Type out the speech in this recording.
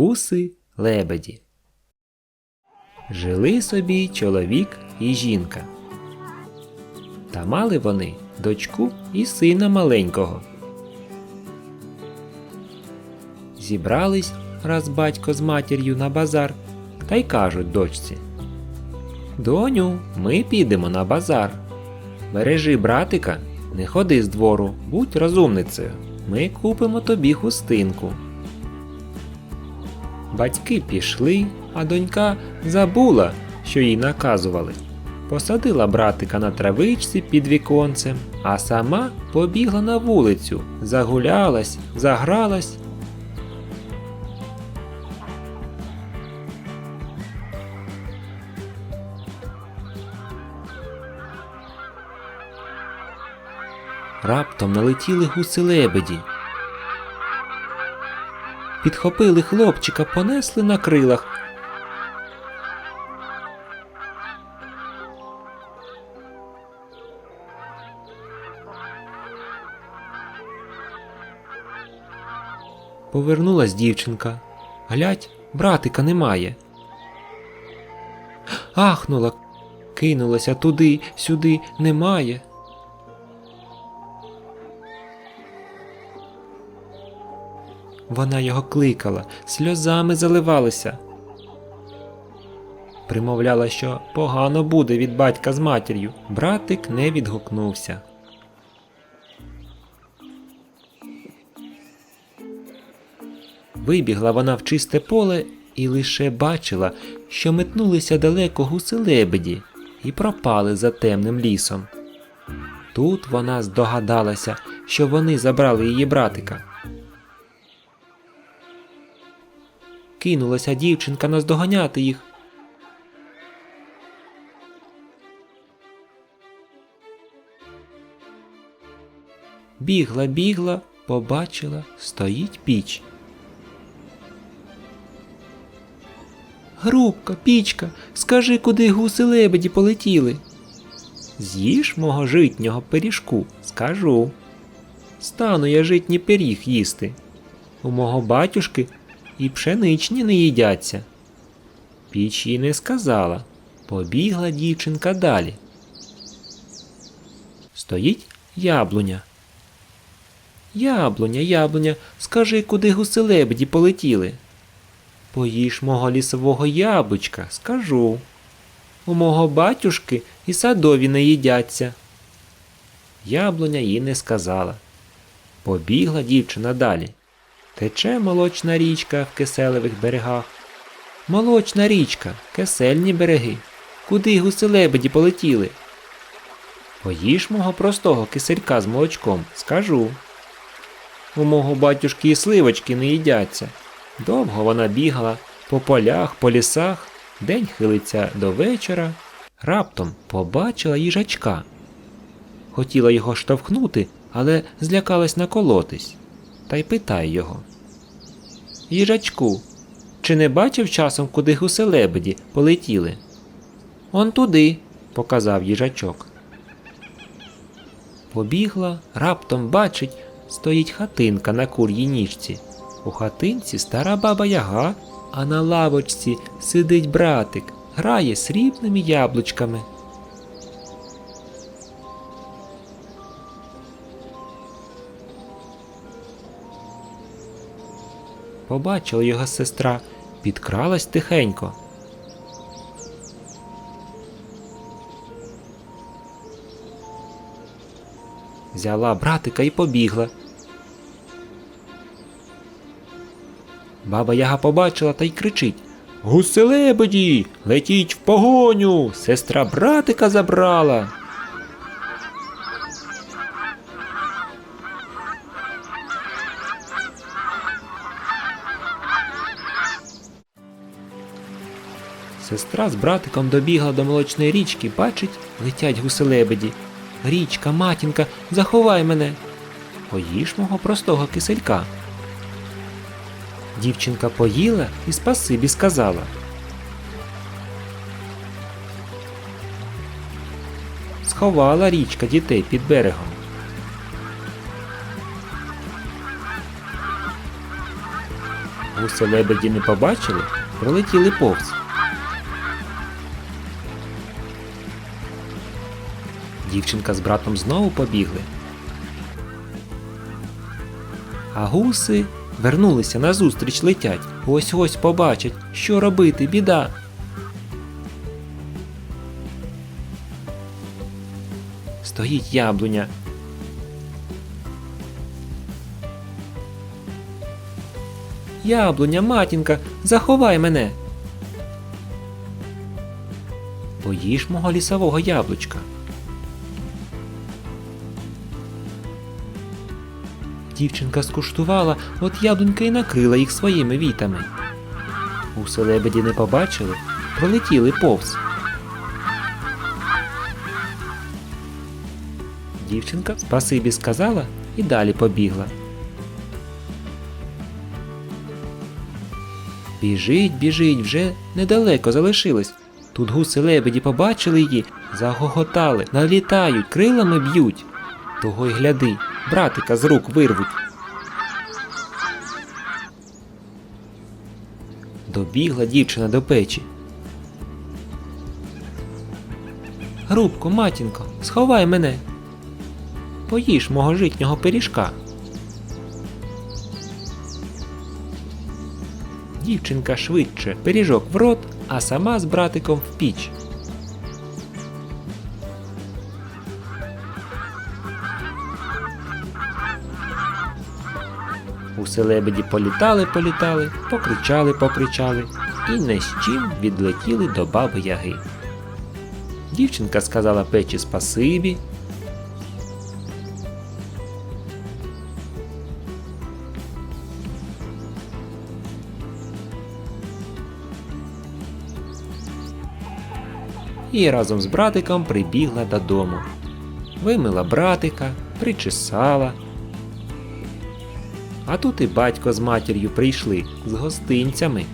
Гуси лебеді. Жили собі чоловік і жінка. Та мали вони дочку і сина маленького. Зібрались раз батько з матір'ю на базар та й кажуть дочці. Доню, ми підемо на базар. Бережи братика, не ходи з двору, будь розумницею. Ми купимо тобі хустинку. Батьки пішли, а донька забула, що їй наказували. Посадила братика на травичці під віконцем, а сама побігла на вулицю, загулялась, загралась. Раптом налетіли гуси лебеді. Підхопили хлопчика, понесли на крилах. Повернулась дівчинка. Глядь, братика немає. Ахнула, кинулася туди, сюди, немає. Вона його кликала, сльозами заливалися. Примовляла, що погано буде від батька з матір'ю. Братик не відгукнувся. Вибігла вона в чисте поле і лише бачила, що метнулися далеко гуси лебеді і пропали за темним лісом. Тут вона здогадалася, що вони забрали її братика. Кинулася дівчинка наздоганяти їх. Бігла, бігла, побачила, стоїть піч. Грубка, пічка, скажи, куди гуси лебеді полетіли. З'їж мого житнього пиріжку, скажу. Стану я житній пиріг їсти. У мого батюшки і пшеничні не їдяться. Піч їй не сказала. Побігла дівчинка далі. Стоїть яблуня. Яблуня, яблуня, скажи, куди гуси полетіли. Поїж мого лісового яблучка, скажу. У мого батюшки і садові не їдяться. Яблуня їй не сказала. Побігла дівчина далі. Тече молочна річка в киселевих берегах. Молочна річка, кисельні береги. Куди гуси лебеді полетіли? Поїж мого простого киселька з молочком, скажу. У мого батюшки і сливочки не їдяться. Довго вона бігала по полях, по лісах, день хилиться до вечора. Раптом побачила їжачка. Хотіла його штовхнути, але злякалась наколотись. Та й питає його. Їжачку, чи не бачив часом, куди гуси лебеді полетіли? Он туди, показав їжачок. Побігла, раптом бачить, стоїть хатинка на кур'їй ніжці. У хатинці стара баба яга, а на лавочці сидить братик, грає срібними яблучками. Побачила його сестра, підкралась тихенько. Взяла братика і побігла. Баба Яга побачила та й кричить Гуси лебеді, летіть в погоню! Сестра братика забрала. Сестра з братиком добігла до молочної річки, бачить, летять гуси лебеді. Річка, матінка, заховай мене. Поїж мого простого киселька. Дівчинка поїла і спасибі сказала. Сховала річка дітей під берегом. Гуси лебеді не побачили, пролетіли повз. Дівчинка з братом знову побігли. А гуси вернулися назустріч летять. Ось ось побачать, що робити, біда. Стоїть яблуня. Яблуня, матінка, заховай мене. Поїж мого лісового яблучка. Дівчинка скуштувала, от яблунька і накрила їх своїми вітами. Гуси лебеді не побачили, пролетіли повз. Дівчинка спасибі сказала і далі побігла. Біжить, біжить, вже недалеко залишилось. Тут гуси лебеді побачили її, загоготали, налітають, крилами б'ють. Того й гляди, братика з рук вирвуть. Добігла дівчина до печі. Грубко, матінко, сховай мене. Поїж мого житнього пиріжка. Дівчинка швидше пиріжок в рот, а сама з братиком в піч. Усе лебеді політали, політали, покричали, покричали і не з чим відлетіли до баби Яги. Дівчинка сказала печі спасибі. І разом з братиком прибігла додому. Вимила братика, причесала, а тут і батько з матір'ю прийшли з гостинцями.